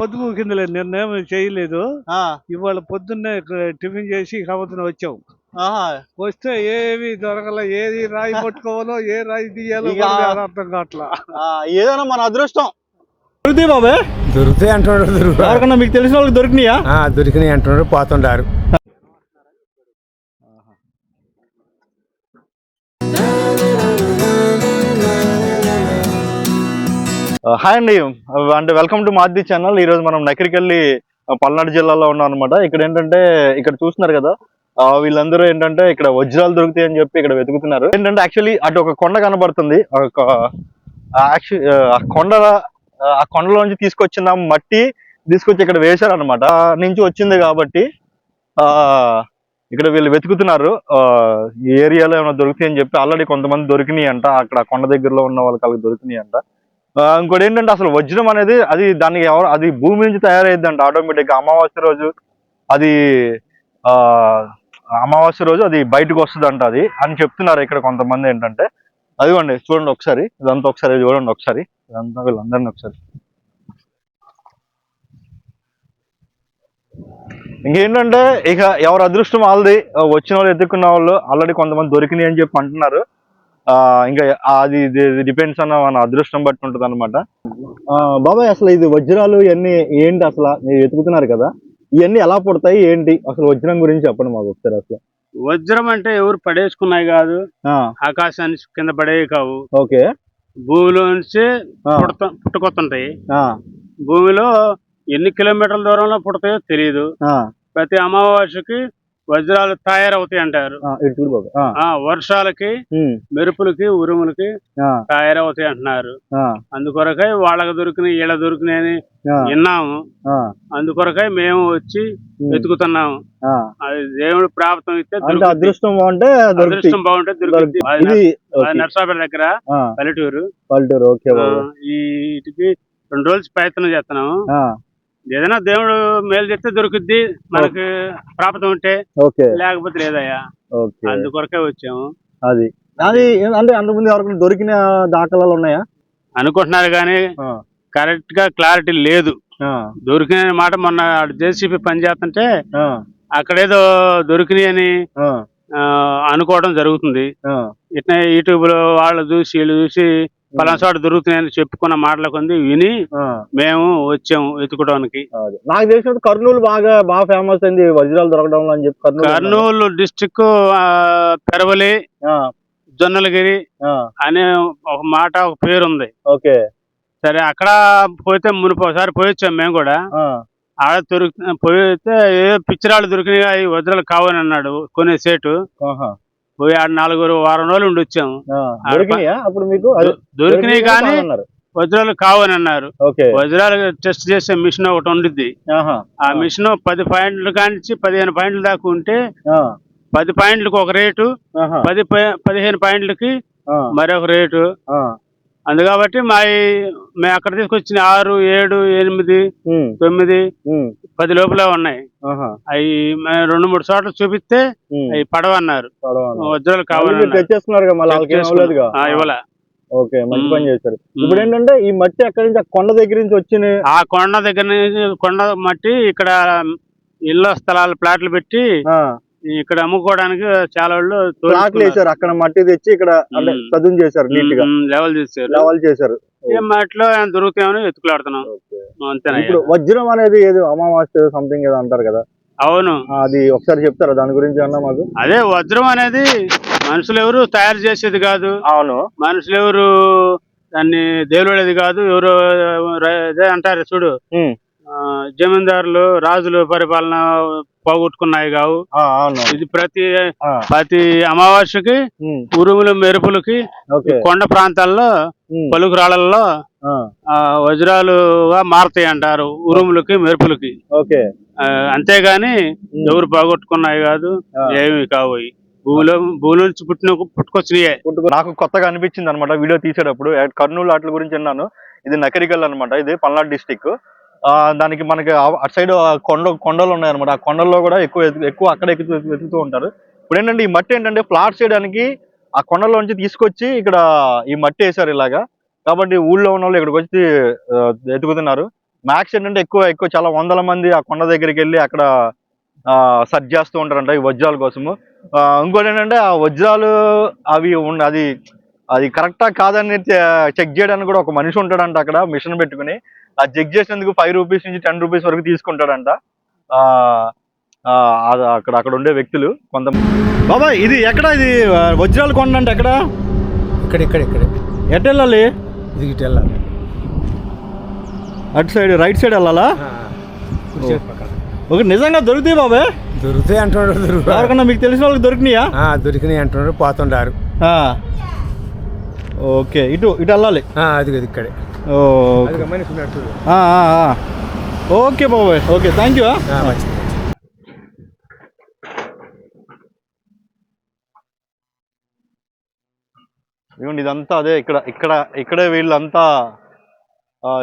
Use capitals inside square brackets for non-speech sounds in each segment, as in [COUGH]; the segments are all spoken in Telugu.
పొద్దు కిందలే నిర్ణయం చేయలేదు. ఆ, ఇవాళ పొద్దున్నే టిఫిన్ చేసి కావతన వచ్చాం. ఆహా. వస్తే ఏవి దొరకల ఏది రాయి పట్టుకోవాలో ఏ రాయి తీయాలో అర్థం కావట్లా. ఆ, ఏదైనా మన అదృష్టం. దొరుకుతాయి బాబాయ్ దొరుకుతాయి ఎవరికన్నా మీకు తెలిసిన వాళ్ళకి దొరికినాయా? ఆ, దొరికినాయి అంటున్నారు పోతుండారు. హాయ్ అండి. అంటే వెల్కమ్ టు మాది ఛానల్. ఈ రోజు మనం నకరికెళ్ళి పల్నాడు జిల్లాలో ఉన్నాం అనమాట ఇక్కడ ఏంటంటే ఇక్కడ చూస్తున్నారు కదా వీళ్ళందరూ ఏంటంటే ఇక్కడ వజ్రాలు దొరుకుతాయి అని చెప్పి ఇక్కడ వెతుకుతున్నారు. ఏంటంటే యాక్చువల్లీ అటు ఒక కొండ కనబడుతుంది. ఒక ఆ కొండ ఆ కొండలోంచి తీసుకొచ్చిన మట్టి తీసుకొచ్చి ఇక్కడ వేశారు అనమాట నుంచి వచ్చింది కాబట్టి ఆ ఇక్కడ వీళ్ళు వెతుకుతున్నారు. ఆ, ఈ ఏరియాలో ఏమైనా దొరుకుతాయి అని చెప్పి ఆల్రెడీ కొంతమంది దొరికినాయి అంట అక్కడ కొండ దగ్గరలో ఉన్న వాళ్ళకి వాళ్ళకి దొరికినాయి అంట ఇంకోటి ఏంటంటే అసలు వజ్రం అనేది అది దానికి ఎవరు అది భూమి నుంచి తయారైద్దంట. ఆటోమేటిక్గా అమావాస్య రోజు అది అమావాస్య రోజు అది బయటకు వస్తుంది అది అని చెప్తున్నారు ఇక్కడ కొంతమంది ఏంటంటే. అదిగోండి చూడండి ఒకసారి. ఇదంతా ఒకసారి చూడండి ఒకసారి. ఇదంతా వీళ్ళందరినీ ఒకసారి. ఇంకేంటంటే ఇక ఎవరు అదృష్టం వాళ్ళది వచ్చిన వాళ్ళు ఎదుర్కొన్న వాళ్ళు ఆల్రెడీ కొంతమంది దొరికినాయి అని చెప్పి అంటున్నారు. ఇంకా అది డిపెండ్స్ అన్న మన అదృష్టం బట్టి ఉంటుంది అనమాట బాబాయ్ అసలు ఇది వజ్రాలు ఇవన్నీ ఏంటి అసలు? మీరు వెతుకుతున్నారు కదా. ఇవన్నీ ఎలా పుడతాయి? ఏంటి? అసలు వజ్రం గురించి చెప్పండి మాకు ఒకసారి అసలు. వజ్రం అంటే ఎవరు పడేసుకున్నాయి కాదు. ఆ, ఆకాశాన్ని కింద పడేవి కావు. ఓకే. భూమిలో నుంచి పుట్టుకొస్తుంటాయి. ఆ, భూమిలో ఎన్ని కిలోమీటర్ల దూరంలో పుడతాయో తెలియదు ప్రతి అమావాస్యకి వజ్రాలు తయారవుతాయి అంటారు. వర్షాలకి మెరుపులకి ఉరుములకి తయారవుతాయి అంటున్నారు. అందుకొరకై వాళ్ళకి దొరికినాయి వీళ్ళ దొరికినాయని విన్నాము. అందుకొరకై మేము వచ్చి వెతుకుతున్నాము. అది దేవుడు ప్రాప్తం ఇస్తే. అదృష్టం బాగుంటే అదృష్టం బాగుంటే దొరుకుతుంది నర్సాపేట దగ్గర పల్లెటూరు. పల్లెటూరు ఈ రెండు రోజులు ప్రయత్నం చేస్తున్నాము. ఏదైనా దేవుడు మేలు చేస్తే దొరుకుద్ది మనకు ప్రాప్తం ఉంటే. లేకపోతే లేదయ్యా. అందుకొరకే వచ్చాము. అది. అది అంటే అంతకుముందు ఎవరికి దొరికిన దాఖలాలు ఉన్నాయా? అనుకుంటున్నారు కానీ కరెక్ట్గా క్లారిటీ లేదు. దొరికిన మాట మొన్న జేసీపీ పని చేస్తుంటే అక్కడేదో దొరికినాయి అని అనుకోవడం జరుగుతుంది. ఇట్లా యూట్యూబ్లో వాళ్ళు చూసి వీళ్ళు చూసి పలానా చోట దొరుకుతున్నాయని చెప్పుకున్న మాటల కొంది విని మేము వచ్చాము వెతుకోవడానికి. నాకు తెలిసినట్టు కర్నూలు బాగా బాగా ఫేమస్ అయింది వజ్రాలు దొరకడం అని చెప్పి కర్నూలు డిస్టిక్ పెరవలి జొన్నలగిరి అనే ఒక మాట ఒక పేరు ఉంది ఓకే. సరే అక్కడ పోతే మునుపు ఒకసారి పోయొచ్చాం మేము కూడా. ఆడ దొరికి పోయితే ఏ పిచ్చిరాళ్ళు దొరికినాయి వజ్రాలు కావని అన్నాడు కొనే సేటు. పోయి ఆడ నలుగురు వారం రోజులు ఉండి వచ్చాము దొరికినాయా? అప్పుడు మీకు అది దొరికినాయి కానీ వజ్రాలు కావని అన్నారు. వజ్రాలు టెస్ట్ చేసే మిషన్ ఒకటి ఉండిద్ది. ఆ మిషన్ పది పాయింట్లు కానించి పదిహేను పాయింట్ల దాకా ఉంటే పది పాయింట్లకు ఒక రేటు పది పదిహేను పాయింట్లకి మరొక రేటు. అందుకబట్టి మా మేము అక్కడ తీసుకొచ్చిన ఆరు ఏడు ఎనిమిది తొమ్మిది పది లోపల ఉన్నాయి. అవి రెండు మూడు చోట్ల చూపిస్తే అవి పడవన్నారు. పడవ. వజ్రాలు ఇవ్వలే. ఓకే మంచి. పని చేశారు. ఇప్పుడు ఏంటంటే ఈ మట్టి ఎక్కడి నుంచి ఆ కొండ దగ్గర నుంచి వచ్చిన ఆ కొండ దగ్గర నుంచి కొండ మట్టి ఇక్కడ ఇళ్ళ స్థలాలు ప్లాట్లు పెట్టి ఇక్కడ అమ్ముకోవడానికి చాలా వాళ్ళు ప్లాట్లు వేశారు అక్కడ మట్టి తెచ్చి ఇక్కడ. చదును చేశారు నీట్గా లెవెల్ చేశారు. లెవెల్ చేశారు. ఏ మట్టిలో ఏమైనా దొరుకుతామని ఎత్తుకులాడుతున్నాం. అంతేనా ఇప్పుడు వజ్రం అనేది ఏదో అమావాస్య సంథింగ్ ఏదో అంటారు కదా. అవును. అది ఒకసారి చెప్తారా? దాని గురించి అన్నా మాకు? అదే వజ్రం అనేది మనుషులు ఎవరు తయారు చేసేది కాదు. అవును. మనుషులు ఎవరు దాన్ని దేవుడేది కాదు ఎవరు ఇదే అంటారు చూడు. జమీందారులు రాజులు పరిపాలన పోగొట్టుకున్నాయి కావు. ఇది ప్రతి ప్రతి అమావాస్యకి ఉరుములు మెరుపులకి కొండ ప్రాంతాల్లో ఉమ్, పలుకు రాళ్ళల్లో ఆ, ఆ, వజ్రాలుగా మారుతాయి అంటారు ఉరుములకి మెరుపులకి. అంతేగాని ఎవరు పోగొట్టుకున్నాయి కాదు. ఏమి కావు. భూమిలో భూమి నుంచి పుట్టిన పుట్టుకొచ్చినాయే. పుట్టుకో- నాకు కొత్తగా అనిపించింది అనమాట వీడియో తీసేటప్పుడు. కర్నూలు వాటి గురించి విన్నాను. ఇది నకరికల్ అనమాట ఇది పల్నాడు డిస్టిక్. దానికి మనకి అటు సైడ్ కొండ కొండలు ఉన్నాయన్నమాట. ఆ కొండల్లో కూడా ఎక్కువ ఎక్కువ అక్కడ ఎక్కుతూ వెతుకుతూ ఉంటారు. ఇప్పుడు ఏంటంటే ఈ మట్టి ఏంటంటే ఫ్లాట్ చేయడానికి ఆ కొండలోంచి తీసుకొచ్చి ఇక్కడ ఈ మట్టి వేశారు ఇలాగా. కాబట్టి ఊళ్ళో ఉన్న వాళ్ళు ఇక్కడికి వచ్చి ఎతుకుతున్నారు. మ్యాక్స్ ఏంటంటే ఎక్కువ ఎక్కువ చాలా వందల మంది ఆ కొండ దగ్గరికి వెళ్ళి అక్కడ సర్చ్ చేస్తూ ఉంటారంట ఈ వజ్రాల కోసము. ఆ, ఇంకోటి ఏంటంటే ఆ వజ్రాలు అవి ఉన్న అది అది కరెక్టా కాదని చెక్ చేయడానికి కూడా ఒక మనిషి ఉంటాడంట అక్కడ మిషన్ పెట్టుకుని. ఆ చెక్ చేసేందుకు ఫైవ్ రూపీస్ నుంచి టెన్ రూపీస్ వరకు తీసుకుంటాడంట. ఆ, ఆ, అది అక్కడ అక్కడ ఉండే వ్యక్తులు కొంత బాబా ఇది ఎక్కడ? ఇది వజ్రాలు కొండ అంటే ఎక్కడ? ఇక్కడ ఇక్కడ ఇక్కడ. ఎటు వెళ్ళాలి? ఇది ఇటు వెళ్ళాలి. అటు సైడ్ రైట్ సైడ్ వెళ్ళాలా. ఒక నిజంగా దొరుకుతాయి బాబాయ్? దొరుకుతాయి అంటున్నారు దొరుకుతారు ఎవరికన్నా మీకు తెలిసిన వాళ్ళకి దొరికినాయా? ఆ, దొరికినాయి అంటున్నారు పోతుండారు. ఆ. ఓకే. ఇటు ఇటు వెళ్ళాలి అది ఇక్కడే. ఓకే. బాబాయ్. Okay thank you. ఇదిగోండి ఇదంతా అదే ఇక్కడ ఇక్కడ ఇక్కడే వీళ్ళంతా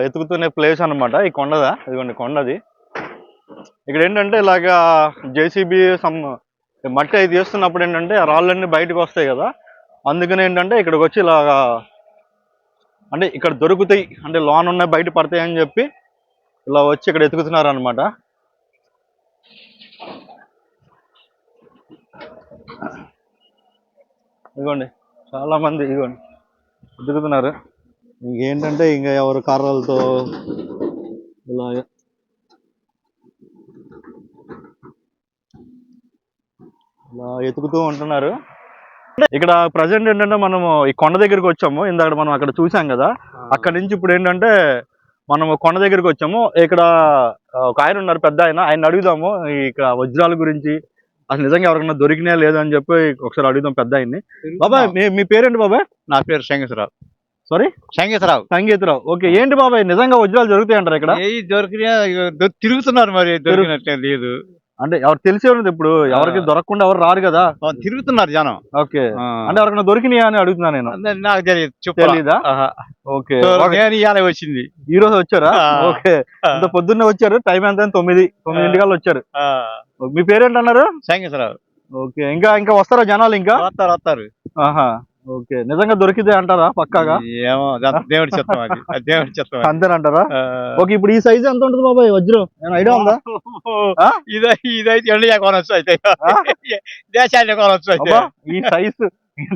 ఎతుకుతునే ప్లేస్ అన్నమాట. ఈ కొండదా? ఇదిగోండి కొండది. ఇక్కడ ఏంటంటే ఇలాగా జేసీబీ సమ్ మట్టి అయి తీస్తున్నప్పుడు ఏంటంటే ఆ రాళ్ళన్నీ బయటకు వస్తాయి కదా. అందుకని ఏంటంటే ఇక్కడికి వచ్చి ఇలాగా అంటే ఇక్కడ దొరుకుతాయి. అంటే లోన్ ఉన్నాయి బయట పడతాయి అని చెప్పి ఇలా వచ్చి ఇక్కడ ఎతుకుతున్నారు అనమాట ఇదిగోండి చాలామంది ఇదిగోండి ఎదుగుతున్నారు ఇంకేంటంటే ఇంకా ఎవరు కర్రలతో ఇలా ఇలా ఎతుకుతూ ఉంటున్నారు. ఇక్కడ ప్రజెంట్ ఏంటంటే మనము ఈ కొండ దగ్గరికి వచ్చాము. ఇందాక మనం అక్కడ చూసాం కదా. అక్కడ నుంచి ఇప్పుడు ఏంటంటే మనము కొండ దగ్గరికి వచ్చాము. ఇక్కడ ఒక ఆయన ఉన్నారు పెద్ద ఆయన. ఆయన అడుగుదాము. ఇక్కడ వజ్రాల గురించి అసలు నిజంగా ఎవరికైనా దొరికినా లేదా అని చెప్పి ఒకసారి అడుగుదాం పెద్ద ఆయన్ని. బాబాయ్ మీ మీ పేరేంటి బాబాయ్? నా పేరు సంగీతరావు సారీ సంగీతరావు సంగీతరావు ఓకే ఏంటి బాబాయ్? నిజంగా వజ్రాలు దొరుకుతాయి అంటారు ఇక్కడ దొరికినా తిరుగుతున్నారు మరి దొరికినట్టే లేదు. అంటే ఎవరు తెలిసే ఉన్నది ఇప్పుడు ఎవరికి. దొరకకుండా ఎవరు రారు కదా. తిరుగుతున్నారు జనం. ఓకే. అంటే ఎవరికైనా దొరికినాయా అని అడుగుతున్నా నేను. నాకు తెలియదు తెలీదా? ఓకే. ఇవాళ వచ్చింది. ఈ రోజు వచ్చారా. ఓకే. ఇంత పొద్దున్నే వచ్చారు టైం ఎంత? తొమ్మిది తొమ్మిది ఇంటికల్లా వచ్చారు. మీ పేరేంటన్నారు? సంగీతరావు ఓకే. ఇంకా ఇంకా వస్తారా జనాలు ఇంకా? వస్తారు వస్తారు. ఆహా. ఓకే. నిజంగా దొరికితే అంటారా పక్కాగా? ఏమో దేవుడి చిత్తం దేవుడి చిత్తం. అంతేనంటారా. ఓకే ఇప్పుడు ఈ సైజ్ ఎంత ఉంటుంది బాబాయ్? వజ్రం. ఏమైనా ఐడియా ఉందా? ఇదే ఇదైతే ఎండియా కొనొచ్చు అయితే? దేశాన్ని కొనొచ్చు అయితే. ఈ సైజ్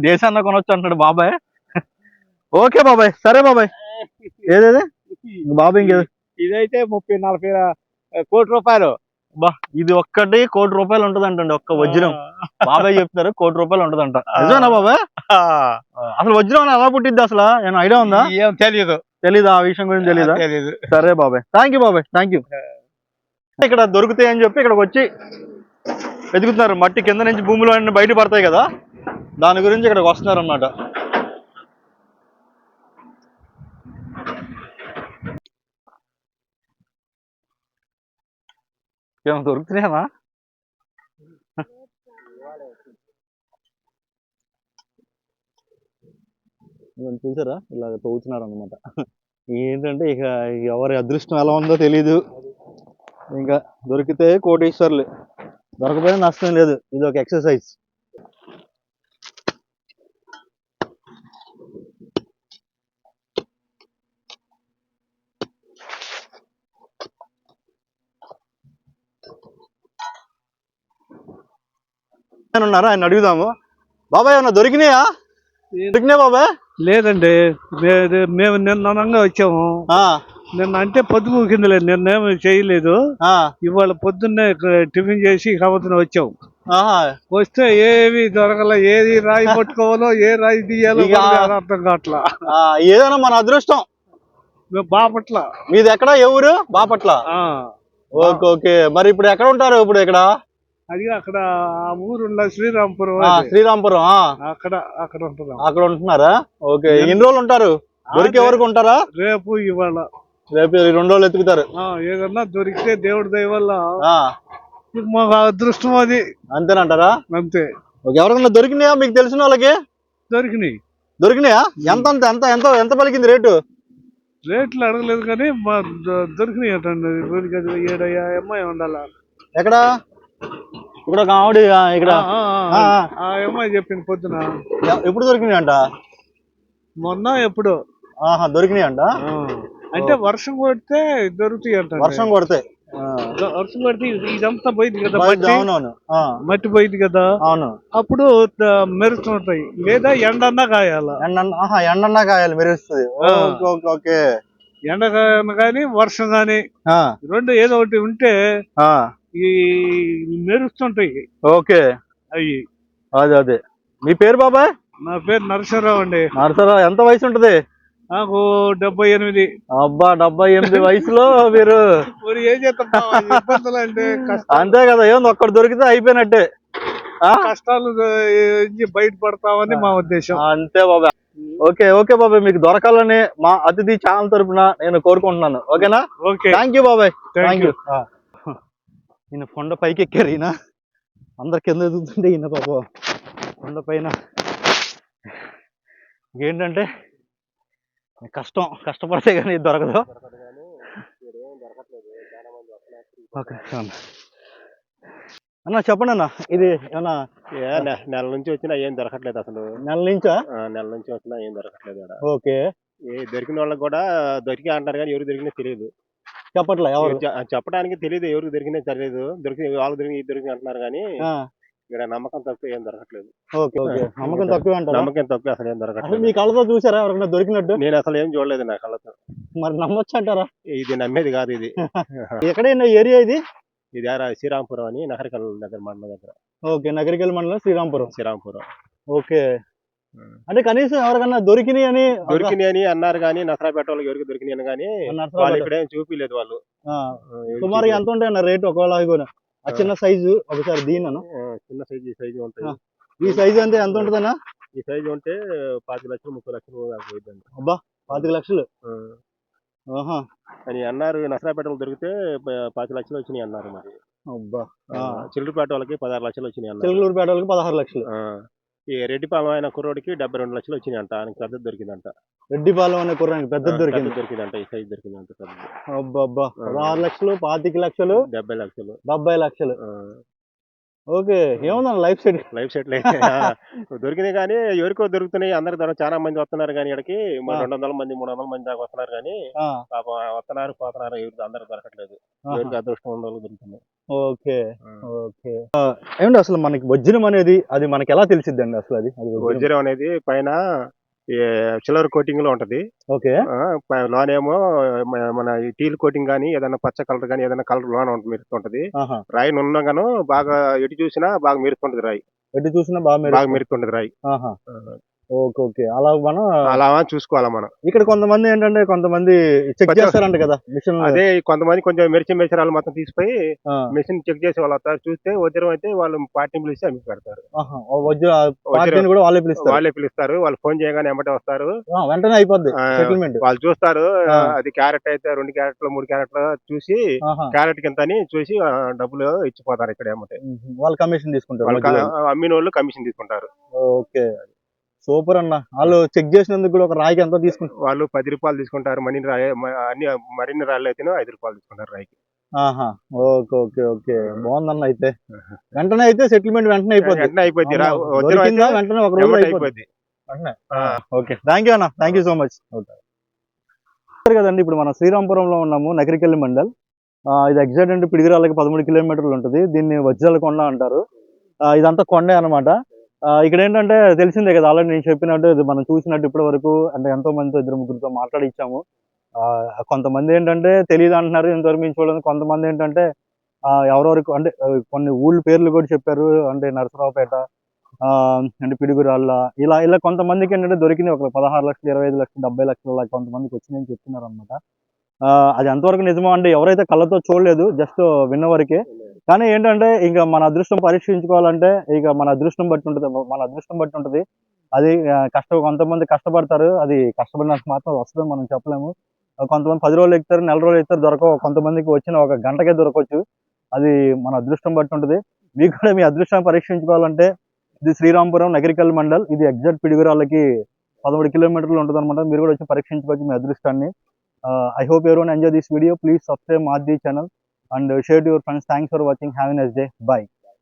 దేశాన్ని కొనొచ్చు అంటాడు బాబాయ్. ఓకే బాబాయ్ సరే బాబాయ్. ఏదేది? బాబాయ్ ఇంకేది? ఇదైతే ముప్పై నలభై కోటి రూపాయలు. బా ఇది ఒక్కటి కోటి రూపాయలు ఉంటదంటండి ఒక్క వజ్రం. బాబాయ్ చెప్తారు కోటి రూపాయలు ఉంటదంట నిజమేనా బాబాయ్. అసలు వజ్రం ఎలా పుట్టిద్ది అసలు? ఏమైనా ఐడియా ఉందా? ఏం తెలియదు తెలీదా? ఆ విషయం గురించి తెలీదా? సరే బాబాయ్. థ్యాంక్ యూ బాబాయ్. థ్యాంక్ యూ ఇక్కడ దొరుకుతాయి అని చెప్పి ఇక్కడికి వచ్చి వెతుకుతున్నారు. మట్టి కింద నుంచి భూమిలో అన్ని బయట పడతాయి కదా? దాని గురించి ఇక్కడికి వస్తున్నారు అన్నమాట ఏమో దొరుకుతున్నాయా? చూసారా? ఇలాగ తవ్వుతున్నారు అనమాట ఏంటంటే ఇక ఎవరి అదృష్టం ఎలా ఉందో తెలీదు. ఇంకా దొరికితే కోటీశ్వర్లు. దొరకపోయినా నష్టం లేదు. ఇది ఒక ఎక్సర్సైజ్. ఉన్నారా? ఆయన అడుగుదాము. బాబాయ్ ఏమన్నా దొరికినాయా? దొరికినాయి బాబాయ్? లేదండి. మేము నిన్న అనంగా వచ్చాము. ఆ, నిన్న అంటే పొద్దు ముగిందిలే నిన్న ఏమి చేయలేదు. ఆ, ఇవాళ పొద్దున్నే టిఫిన్ చేసి కాబట్టి వచ్చాం. ఆహా. వస్తే ఏవి దొరకల ఏది రాయి పట్టుకోవాలో ఏ రాయి తీయాలో అర్థం కావట్లా. ఏదైనా మన అదృష్టం. మేము బాపట్ల. మీది ఎక్కడ ఏ ఊరు? బాపట్ల. ఆ, ఓకే ఓకే. మరి ఇప్పుడు ఎక్కడ ఉంటారు ఇప్పుడు ఇక్కడ? అది అక్కడ ఆ ఊరున్న శ్రీరాంపురం. శ్రీరాంపురం అక్కడ అక్కడ ఉంటున్నాం అక్కడ ఉంటున్నారా? ఓకే ఎన్ని రోజులు ఉంటారు? దొరికే వరకు ఉంటారా? రేపు ఇవాళ. రేపు రెండు రోజులు ఎత్తుకుతారు. ఏదన్నా దొరికితే దేవుడి దయ వల్ల మాకు అదృష్టం అది. అంతేనంటారా అంతే. ఓకే ఎవరికైనా దొరికినాయా? మీకు తెలిసిన వాళ్ళకి? దొరికినాయి. దొరికినాయా? ఎంత అంత ఎంత ఎంత ఎంత పలికింది రేటు? రేట్లు అడగలేదు కానీ మా దొరికినాయి అంటండి వీడికి అది ఏడు అమ్మాయి ఉండాల? ఎక్కడ? ఇక్కడ ఒక ఆవిడ ఇక్కడ. చెప్పింది పొద్దున. ఎప్పుడు దొరికినాయి అంట మొన్న ఎప్పుడు? ఆహా దొరికినాయి అంట. అంటే వర్షం కొడితే దొరుకుతాయి అంట వర్షం కొడితే. వర్షం కొడితే ఇది- ఇదంతా పోయింది కదా అవునవును. మట్టి పోయింది కదా? అవును. అప్పుడు మెరుస్తుంటాయి లేదా ఎండన్నా కాయాల? ఎండన్నా కాయాలి మెరుస్తుంది. ఓకే ఎండ కానీ వర్షం కానీ రెండు ఏదో ఒకటి ఉంటే ఆ, ఈ మెరుస్తుంటాయి ఓకే. అవి. అదే అదే. మీ పేరు బాబాయ్ నా పేరు నరసింహరావు అండి. నరసరా ఎంత వయసు ఉంటది నాకు డెబ్బై ఎనిమిది. అబ్బా డెబ్బై ఎనిమిది వయసులో మీరు మరి ఏం చేస్తాం అంటే అంతే కదా ఏంది ఒక్కడు దొరికితే అయిపోయినట్టే. ఆ? కష్టాలు నుంచి బయటపడతామని మా ఉద్దేశం. అంతే బాబాయ్ ఓకే ఓకే బాబాయ్ మీకు దొరకాలని మా అతిథి ఛానల్ తరపున నేను కోరుకుంటున్నాను. ఓకేనా? ఓకే. థ్యాంక్ యూ బాబాయ్. థ్యాంక్ యూ ఈయన కొండ పైకి ఎక్కారు ఈయన. అందరు కింద ఎదుగుతుంటే ఈయన పాప. కొండ పైన. ఏంటంటే కష్టం కష్టపడితే కానీ దొరకదు. ఓకే అన్న. చెప్పండి అన్న ఇది ఏమన్నా నెల నుంచి వచ్చినా ఏం దొరకట్లేదు అసలు. నెల నుంచా? ఆ, నెల నుంచి వచ్చినా ఏం దొరకట్లేదు. ఓకే. ఏ దొరికిన వాళ్ళకి కూడా దొరికి అంటారు కానీ ఎవరు దొరికినా తెలియదు. చెప్పట్లే ఎవరు? చెప్పడానికి తెలియదు ఎవరికి దొరికినా తెలియదు దొరికి వాళ్ళు దొరికి దొరికి అంటున్నారు కానీ ఇక్కడ నమ్మకం తక్కువ ఏం దొరకట్లేదు. Okay okay. నమ్మకం తక్కువ అంటారా? నమ్మకం తక్కువ అసలు ఏం దొరకట్లేదు. మీ కళ్ళతో చూసారా ఎవరైనా దొరికినట్టు? నేను అసలు ఏం చూడలేదు నా కళ్ళతో. మరి నమ్మొచ్చు అంటారా? ఇది నమ్మేది కాదు ఇది. [LAUGHS] ఎక్కడైనా ఏరియా ఇది? ఇది శ్రీరాంపురం అని నగరికల్ దగ్గర మండలం దగ్గర. ఓకే నగరికల్ మండలం శ్రీరాంపురం. శ్రీరాంపురం. ఓకే. అంటే కనీసం ఎవరికన్నా దొరికినాయి అని దొరికినాయి అని అన్నారు కానీ నసరాపేట వాళ్ళకి ఎవరికి దొరికినాయి అని కానీ. వాళ్ళు ఇక్కడ ఏం చూపిలేదు వాళ్ళు. సుమారు. ఎంత ఉంటాయి అన్న రేట్ ఒకవేళ కూడా ఆ చిన్న సైజు ఒకసారి దీనను ఆ, చిన్న సైజు ఈ సైజు ఉంటాయి. ఈ సైజు అంటే ఎంత ఉంటుందన్నా? ఈ సైజు ఉంటే పాతి లక్షలు ముప్పై లక్షలు అబ్బా పాతిక లక్షలు. అని అన్నారు నసరాపేటలో దొరికితే పాతి లక్షలు వచ్చినాయి అన్నారు మరి. అబ్బా. చిల్లరపేట వాళ్ళకి పదహారు లక్షలు వచ్చినాయి అన్నారు. చిలుకలూరుపేట వాళ్ళకి పదహారు లక్షలు. ఈ రెడ్డిపాలెం ఆయన కుర్రోడికి డెబ్బై రెండు లక్షలు వచ్చినాయి అంట ఆయనకి పెద్ద దొరికిందంట. రెడ్డిపాలెం అనే కుర్రానికి పెద్ద దొరికింది. దొరికిందంట. ఈ సైజు దొరికిందంట పెద్దది అబ్బా అబ్బా పదహారు లక్షలు పాతిక లక్షలు డెబ్బై లక్షలు. డెబ్బై లక్షలు. ఓకే ఏముందన్న లైఫ్ సెట్? లైఫ్ సెటిల్ దొరికినాయి కానీ ఎవరికో దొరుకుతున్నాయి. అందరికి దొరక చాలా మంది వస్తున్నారు కానీ ఇక్కడికి. రెండు వందల మంది మూడు వందల మంది దాకా వస్తున్నారు కానీ పాపం వస్తున్నారు పోతున్నారు ఎవరికి అందరికి దొరకట్లేదు. ఎవరికి అదృష్టం వాళ్ళు దొరుకుతుంది ఓకే ఓకే. ఏమండి అసలు మనకి వజ్రం అనేది అది మనకి ఎలా తెలిసిద్దండి అసలు అది? వజ్రం. అనేది పైన చిల్లర కోటింగ్లో ఉంటది. ఓకే. లోన్ ఏమో మన టీల్ కోటింగ్ కానీ ఏదైనా పచ్చ కలర్ కానీ ఏదైనా కలర్ లోన్ ఉంటుంది మెరుస్తుంటది. రాయి నున్నగాను బాగా ఎటు చూసినా బాగా మెరుస్తుంటది రాయి. ఎటు చూసినా బాగా. మెరుస్తుంటది రాయి. Okay okay. అలా మనం అలా చూసుకోవాలా మనం. ఇక్కడ కొంతమంది ఏంటంటే కొంతమంది చెక్ చేస్తారంట కదా మిషన్ అదే కొంతమంది కొంచెం మెరిచి మెరిచరాలు మొత్తం తీసిపోయి మెషిన్ చెక్ చేసి వాళ్ళు వస్తారు చూస్తే వజ్రం అయితే వాళ్ళు పార్టీ పిలిచి అమ్మి పెడతారు. వజ్ర కూడా వాళ్ళే పిలుస్తారు. వాళ్ళే పిలుస్తారు. వాళ్ళు ఫోన్ చేయగానే ఎమ్మటే వస్తారు. వెంటనే అయిపోద్ది సెటిల్మెంట్ వాళ్ళు చూస్తారు. అది క్యారెట్ అయితే రెండు క్యారెట్లు మూడు క్యారెట్లు చూసి క్యారెట్ కింద అని చూసి డబ్బులు ఇచ్చిపోతారు ఇక్కడ ఏమంటే వాళ్ళు కమిషన్ తీసుకుంటారు అమ్మిన వాళ్ళు కమిషన్ తీసుకుంటారు. ఓకే. సూపర్ అన్న. వాళ్ళు చెక్ చేసినందుకు కూడా ఒక రాయికి ఎంత తీసుకుంటారు? వాళ్ళు పది రూపాయలు తీసుకుంటారు. మనీ రాయి అన్ని మరిన్ని రాళ్ళు అయితేనే ఐదు రూపాయలు తీసుకుంటారు రాయికి. ఆహా. Okay okay okay. బాగుందన్న అయితే. వెంటనే అయితే సెటిల్మెంట్ వెంటనే అయిపోద్ది. వెంటనే అయిపోద్ది ఒక రోజు అయిపోద్ది. ఓకే. థ్యాంక్ యూ అన్న. Thank you so much. కదండి ఇప్పుడు మనం శ్రీరాంపురంలో ఉన్నాము నకరికెల్లి మండల్. ఆ, ఇది ఎగ్జాక్ట్ అంటే పిడిగిరాలకి పదమూడు కిలోమీటర్లు ఉంటుంది. దీన్ని వజ్రాల కొండ అంటారు. ఆ, ఇదంతా కొండే అనమాట ఇక్కడ ఏంటంటే తెలిసిందే కదా ఆల్రెడీ నేను చెప్పినట్టు ఇది మనం చూసినట్టు ఇప్పటి వరకు అంటే ఎంతో మందితో ఇద్దరు ముగ్గురితో మాట్లాడిచ్చాము ఆ, కొంతమంది ఏంటంటే తెలియదు అంటున్నారు ఇంతవరకు మేము చూడలేదు. కొంతమంది ఏంటంటే ఎవరెవరికి అంటే కొన్ని ఊళ్ళ పేర్లు కూడా చెప్పారు. అంటే నరసరావుపేట ఆ, అంటే పిడుగురాళ్ళ ఇలా ఇలా కొంతమందికి ఏంటంటే దొరికినాయి ఒక పదహారు లక్షలు ఇరవై ఐదు లక్షలు డెబ్బై లక్షలు అలా కొంతమందికి వచ్చినాయని చెప్తున్నారు అనమాట అది ఎంతవరకు నిజమో అంటే ఎవరైతే కళ్ళతో చూడలేదు జస్ట్ విన్నవరకే. కానీ ఏంటంటే ఇంకా మన అదృష్టం పరీక్షించుకోవాలంటే ఇక మన అదృష్టం బట్టి ఉంటుంది. మన అదృష్టం బట్టి ఉంటుంది. అది కష్ట కొంతమంది కష్టపడతారు. అది కష్టపడినంత మాత్రం వస్తుందని మనం చెప్పలేము. కొంతమంది పది రోజులు ఎక్కుతారు నెల రోజులు ఎక్కుతారు దొరకవు. కొంతమందికి వచ్చిన ఒక గంటకే దొరకవచ్చు అది మన అదృష్టం బట్టి ఉంటుంది. మీకు కూడా మీ అదృష్టాన్ని పరీక్షించుకోవాలంటే ఇది శ్రీరాంపురం నగరికల్ మండల్. ఇది ఎగ్జాక్ట్ పిడుగురాళ్ళకి పదమూడు కిలోమీటర్లు ఉంటుంది అనమాట మీరు కూడా వచ్చి పరీక్షించుకోవచ్చు మీ అదృష్టాన్ని. I hope everyone enjoy this video please subscribe మాది channel and uh, share to your friends. Thanks for watching. Have a nice day. Bye.